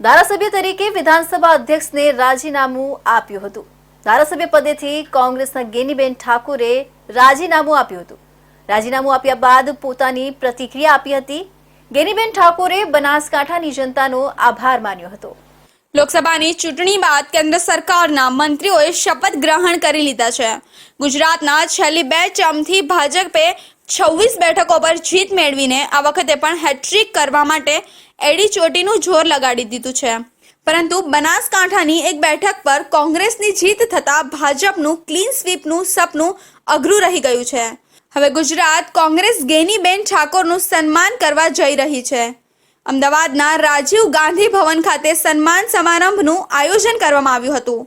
ધારાસભ્ય તરીકે વિધાનસભા અધ્યક્ષને રાજીનામું આપ્યું હતું. ધારાસભ્ય પદેથી કોંગ્રેસના ગેનીબેન ઠાકુરે રાજીનામું આપ્યું હતું. રાજીનામું આપ્યા બાદ પોતાની પ્રતિક્રિયા આપી હતી. ગેનીબેન ઠાકોરે બનાસકાંઠાની જનતાનો આભાર માન્યો હતો. લોકસભાની ચૂંટણી બાદ કેન્દ્ર સરકારના મંત્રીઓએ શપથ ગ્રહણ કરી લીધા છે. ગુજરાતના છેલ્લી બે ચમથી ભાજપે છવ્વીસ બેઠકો પર જીત મેળવીને આ વખતે પણ હેટ્રિક કરવા માટે એડી ચોટીનું જોર લગાડી દીધું છે. પરંતુ બનાસકાંઠાની એક બેઠક પર કોંગ્રેસની જીત થતાં ભાજપનું ક્લીન સ્વીપનું સપનું અઘરું રહી ગયું છે. હવે ગુજરાત કોંગ્રેસ ગેનીબેન ઠાકોરનું સન્માન કરવા જઈ રહી છે. અમદાવાદના રાજીવ ગાંધી ભવન ખાતે સન્માન સમારંભનું આયોજન કરવામાં આવ્યું હતું.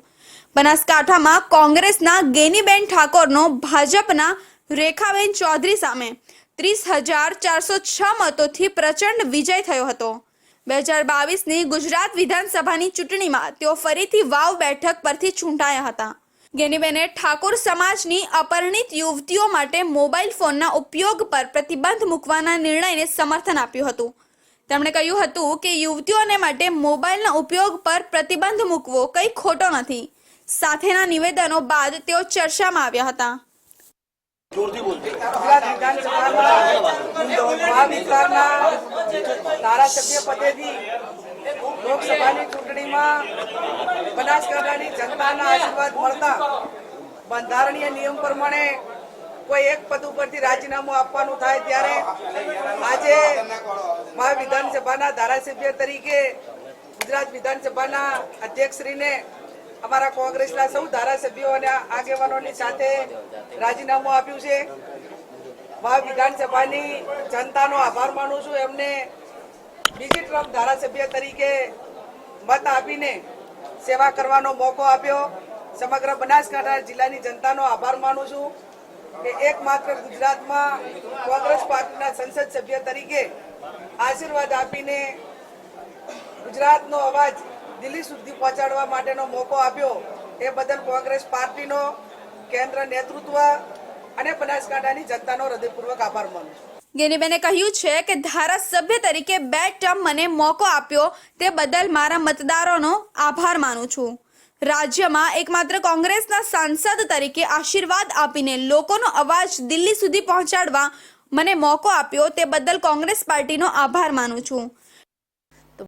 બનાસકાંઠામાં કોંગ્રેસના ગેનીબેન ઠાકોરનો ભાજપના રેખાબેન ચૌધરી સામે ત્રીસ હજાર ચારસો છ મતોથી પ્રચંડ વિજય થયો હતો. બે હજાર બાવીસની ગુજરાત વિધાનસભાની ચૂંટણીમાં તેઓ ફરીથી વાવ બેઠક પરથી ચૂંટાયા હતા. ગેનીબેને ઠાકોર સમાજની અપરિણિત યુવતીઓ માટે મોબાઈલ ફોનના ઉપયોગ પર પ્રતિબંધ મૂકવાના નિર્ણયને સમર્થન આપ્યું હતું. તેમણે કહ્યું હતું કે યુવતીઓને માટે મોબાઈલના ઉપયોગ પર પ્રતિબંધ મૂકવો કંઈ ખોટો નથી. સાથેના નિવેદનો બાદ તેઓ ચર્ચામાં આવ્યા હતા. વિસ્તારના ધારાસભ્ય પદેથી લોકસભાની ચૂંટણીમાં બનાસકાંઠાની જનતાના આશીર્વાદ મળતા બંધારણીય નિયમ પ્રમાણે કોઈ એક પદ ઉપરથી રાજીનામું આપવાનું થાય ત્યારે આજે મહા વિધાનસભાના ધારાસભ્ય તરીકે ગુજરાત વિધાનસભાના અધ્યક્ષશ્રીને અમારા કોંગ્રેસના સૌ ધારાસભ્યો અને આગેવાનોની સાથે રાજીનામું આપ્યું છે. મા વિધાનસભાની જનતાનો આભાર માનું છું. એમને બીજી ટ્રમ્પ ધારાસભ્ય તરીકે મત આપીને સેવા કરવાનો મોકો આપ્યો. સમગ્ર બનાસકાંઠા જિલ્લાની જનતાનો આભાર માનું છું કે એકમાત્ર ગુજરાતમાં કોંગ્રેસ પાર્ટીના સંસદ સભ્ય તરીકે આશીર્વાદ આપીને ગુજરાતનો અવાજ દિલ્હી સુધી પહોંચાડવા માટેનો મોકો આપ્યો. એ બદલ કોંગ્રેસ પાર્ટીનો કેન્દ્ર નેતૃત્વ અને બનાસકાંઠાની જનતાનો હૃદયપૂર્વક આભાર માનું છું. ગેનીબેને કહ્યું છે કે ધારાસભ્ય તરીકે બે ટર્મ મને મોકો આપ્યો તે બદલ મારા મતદારોનો આભાર માનું છું. રાજ્યમાં એકમાત્ર કોંગ્રેસના સાંસદ તરીકે આશીર્વાદ આપીને લોકોનો અવાજ દિલ્હી સુધી પહોંચાડવા મને મોકો આપ્યો તે બદલ કોંગ્રેસ પાર્ટીનો આભાર માનું છું.